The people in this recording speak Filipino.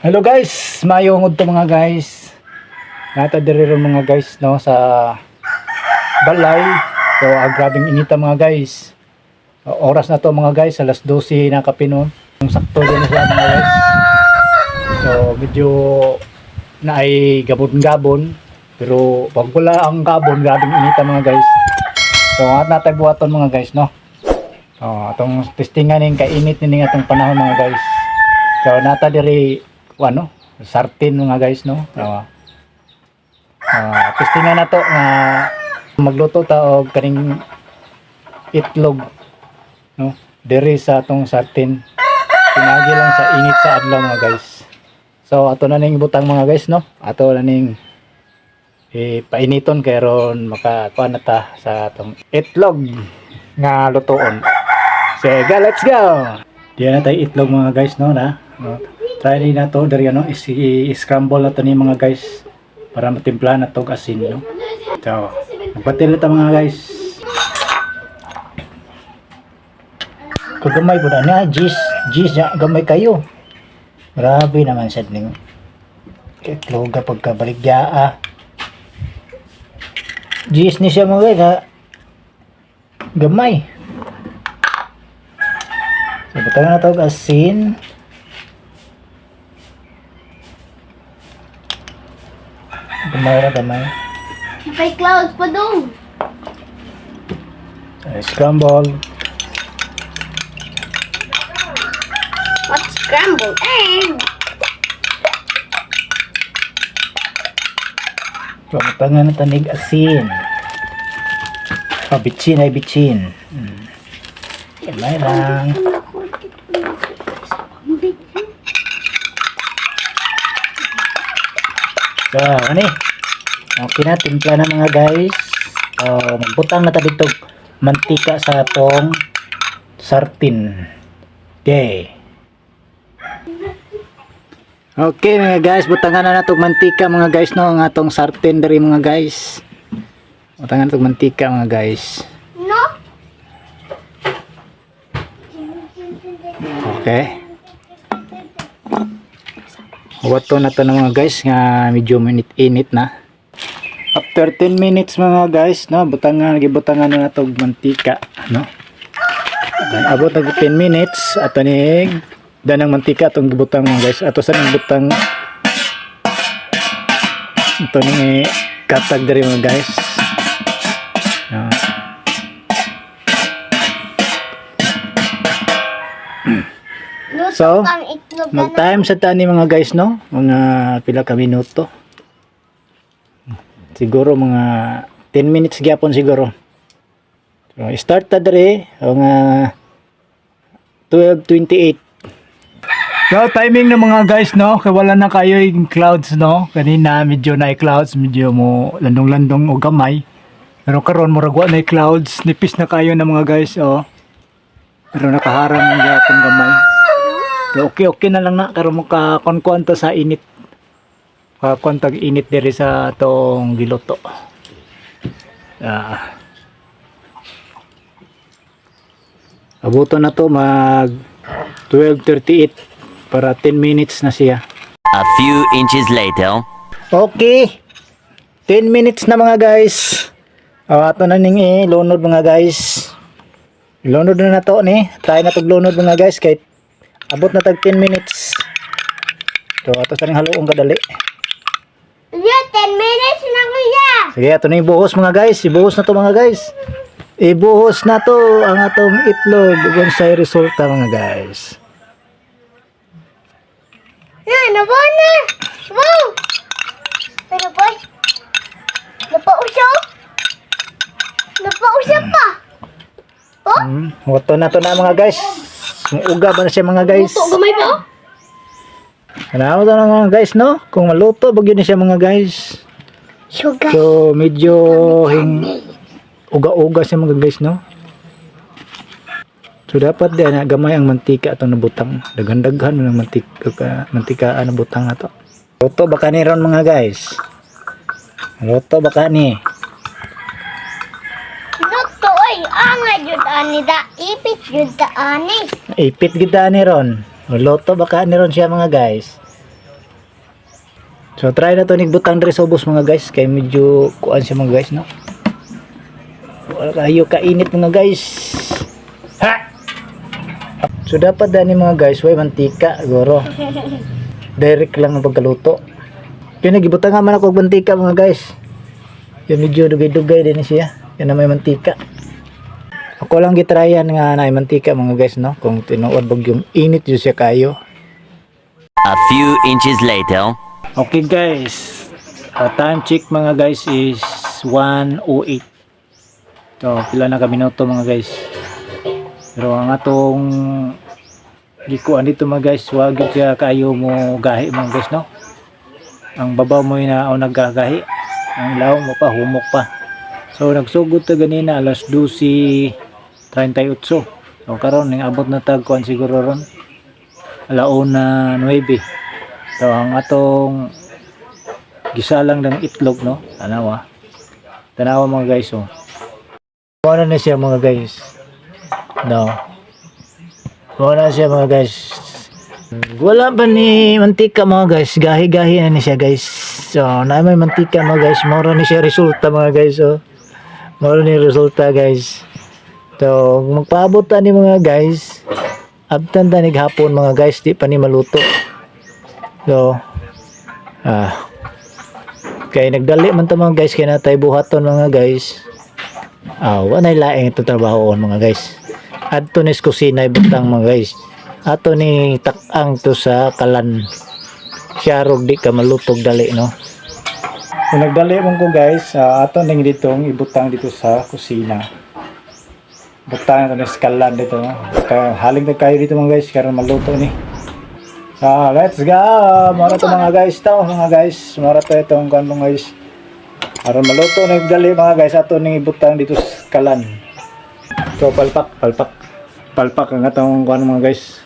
Hello guys, mayong to mga guys. Nata diri ron mga guys no sa balay. So ah, grabing inita mga guys. Ah, oras na to mga guys, alas 12 na kapinon. Ang sakto din siya mga guys. So medyo na ay gabon-gabon pero pag wala ang gabon, grabing inita mga guys. So at natay buhaton mga guys no. Oh, atong testingan ning kainit ni atong panahon mga guys. So nata diri ano, sartin mga guys no. Uh, uh, testingan na to nga magluto ta og kaning itlog no. Diri sa atong sartin. Pinagi lang sa init sa adlaw mga guys. So ato na ning butang mga guys no. Ato na ning eh, painiton kay ron makakuha na ta sa atong itlog nga lutoon. Sige, let's go! Diyan na tayo itlog mga guys, no? Na? no? Try din na to, dari ano, is- i-scramble na to ni mga guys para matimpla na to asin, no? So, magpatil na to mga guys. Kagamay po na na, Gis, Gis, ya, gamay kayo. Grabe naman sa ning itlog kapag kabaligyaa. Gis ni siya mga guys, ha? Gamay. So, butang na to asin. Gamay na gamay. May clouds pa doon. Scramble. What scrambled egg? Butang na tanig asin. Oh, bitchin ay bitchin. Hmm. Gamay lang. So, ano eh? Okay na, timpla na mga guys. Uh, magbutang na tayo dito mantika sa atong sartin. Okay. Okay mga guys, butangan na natong mantika mga guys no, ang atong sartin diri mga guys. Butangan natong mantika mga guys. No? Okay. Wato na to na mga guys nga medyo minit-init na. After 10 minutes mga guys, no, butangan gibutangan na natong mantika, no. Ay, abot na 10 minutes ato ning danang mantika atong gibutang mga guys. Ato sa butang ito ni katag diri mga guys. No. So, na Mag-time sa tani mga guys, no? Mga pila ka minuto. Siguro mga 10 minutes gyapon siguro. So, start ta dere nga 12:28. So, timing na mga guys, no? Kaya wala na kayo yung clouds, no? Kanina medyo na clouds, medyo mo landong-landong o gamay. Pero karon murag wa na clouds, nipis na kayo na mga guys, oh. Pero nakaharang ang gyapon gamay. So, okay okay na lang na karon mo ka konkuan to sa init. Ka kontag init diri sa tong giluto. Ah. Abuto na to mag 12:38 para 10 minutes na siya. A few inches later. Okay. 10 minutes na mga guys. Oh, ato na ning eh, lunod mga guys. Lunod na na to ni. Try na tog lunod mga guys kay abot na tag 10 minutes. So ato sa ning haluong kadali. Yeah, 10 minutes na kuya. Sige, ato na ibuhos mga guys. Ibuhos na to mga guys. Ibuhos na to ang atong itlog kung sa resulta mga guys. Na, nabo na. Wow. Pero boy. Napausaw? Napausaw pa. Oh? Hmm, wato na to na mga guys. Uga ba na siya mga guys? Luto gamay pa oh. To na mga guys no? Kung maluto bagyo ni siya mga guys. Sugar. So medyo hing uga-uga siya mga guys no. So dapat din na gamay ang mantika atong nabutang. Daghan-daghan mo ng mantika ka, mantika ang nabutang ato. Luto baka ni ron mga guys. Luto baka ni. Luto ay anga jud ani da ipit jud ta ani. Ipit gid ni ron. Luto baka ni ron siya mga guys. So try na to ni butang dre sa ubos mga guys kay medyo kuan siya mga guys no. Wala kayo kainit mga guys. Ha! So dapat dani mga guys, way mantika siguro. Direct lang ang pagkaluto. Kaya nagibutang nga man ako og mantika mga guys. Yung medyo dugay-dugay din siya. Yan na may mantika. Ako lang gitrayan nga na mantika mga guys no. Kung tinuod bag yung init yun siya kayo. A few inches later. Okay guys. Uh, time check mga guys is 1.08. So, pila na kami minuto mga guys. Pero ang atong gikuan dito mga guys, wag gyud siya kayo mo gahi mga guys no. Ang babaw mo na o naggagahi. Ang law mo pa humok pa. So nagsugod ta ganina alas 12:38. So karon ning abot na tag kuan siguro ron. Alauna 9. So ang atong gisalang ng itlog no. Tanawa. Tanawa mga guys oh. Ano na siya mga guys. No. Wala siya mga guys. Wala pa ni mantika mga guys. Gahi-gahi na ni siya guys. So, na may mantika mga guys. Mura ni siya resulta mga guys. So, mura ni resulta guys. So, magpaabot ta ni mga guys. Abtan ta ni hapon mga guys. Di pa ni maluto. So, ah. Kaya nagdali man ta mga guys. Kaya natay buhaton mga guys. Ah, wanay laing ito trabaho mga guys. Adto ni kusina butang mga guys. Ato ni takang to sa kalan. Siyarog di ka malutog dali no. Kung nagdali mo ko guys, uh, ato ning ditong ibutang dito sa kusina. Butang ito ni kalan dito. Kaya haling na kayo dito mga guys karon maluto ni. So, let's go! Mara to mga guys to, mga guys. Mara to itong kan mga guys. Aron maluto na gali mga guys ato ning ibutang dito sa kalan. So palpak, palpak. Palpak ang atong kuan mga guys.